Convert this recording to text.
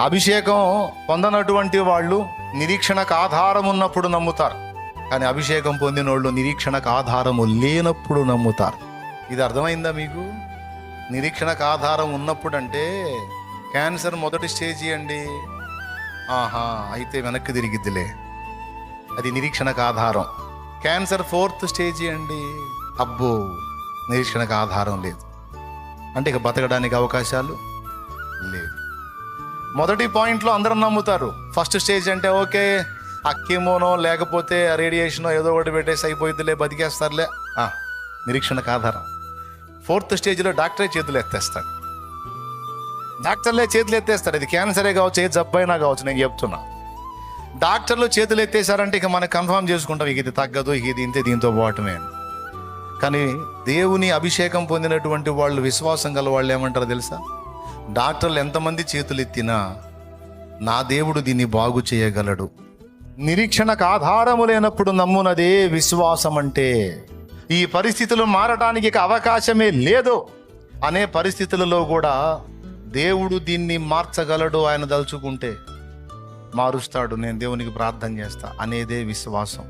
అభిషేకం పొందనటువంటి వాళ్ళు నిరీక్షణకు ఆధారం ఉన్నప్పుడు నమ్ముతారు. కానీ అభిషేకం పొందిన వాళ్ళు నిరీక్షణకు ఆధారము లేనప్పుడు నమ్ముతారు. ఇది అర్థమైందా మీకు? నిరీక్షణకు ఆధారం ఉన్నప్పుడు అంటే క్యాన్సర్ మొదటి స్టేజీ అండి. ఆహా అయితే వెనక్కి తిరిగిద్దిలే. అది నిరీక్షణకు ఆధారం క్యాన్సర్ ఫోర్త్ స్టేజీ అండి. అబ్బో నిరీక్షణకు ఆధారం లేదు. అంటే ఇక బతకడానికి అవకాశాలు? మొదటి పాయింట్లో అందరం నమ్ముతారు. ఫస్ట్ స్టేజ్ అంటే ఓకే ఆ కీమోనో లేకపోతే రేడియేషనో ఏదో ఒకటి పెట్టేసి అయిపోయిద్దిలే బతికేస్తారులే. ఆ, నిరీక్షణకు ఆధారం. ఫోర్త్ స్టేజ్లో డాక్టరే చేతులు ఎత్తేస్తాడు. డాక్టర్లే చేతులు ఎత్తేస్తాడు. ఇది క్యాన్సరే కావచ్చు ఏ జబ్బైనా కావచ్చు నేను చెప్తున్నా. డాక్టర్లు చేతులు ఎత్తేసారంటే ఇక మనం కన్ఫర్మ్ చేసుకుంటాం ఇక ఇది తగ్గదు ఇక ఇది ఇంతే దీంతో పోవటమే కానీ దేవుని అభిషేకం పొందినటువంటి వాళ్ళు విశ్వాసం గల వాళ్ళు ఏమంటారు తెలుసా? డాక్టర్లు ఎంతమంది చేతులు ఎత్తినా నా దేవుడు దీన్ని బాగు చేయగలడు. నిరీక్షణకు ఆధారము లేనప్పుడు నమ్మునదే విశ్వాసం అంటే ఈ పరిస్థితులు మారటానికి అవకాశమే లేదు. అనే పరిస్థితులలో కూడా దేవుడు దీన్ని మార్చగలడు ఆయన దలుచుకుంటే మారుస్తాడు. నేను దేవునికి ప్రార్థన చేస్తా. అనేదే విశ్వాసం.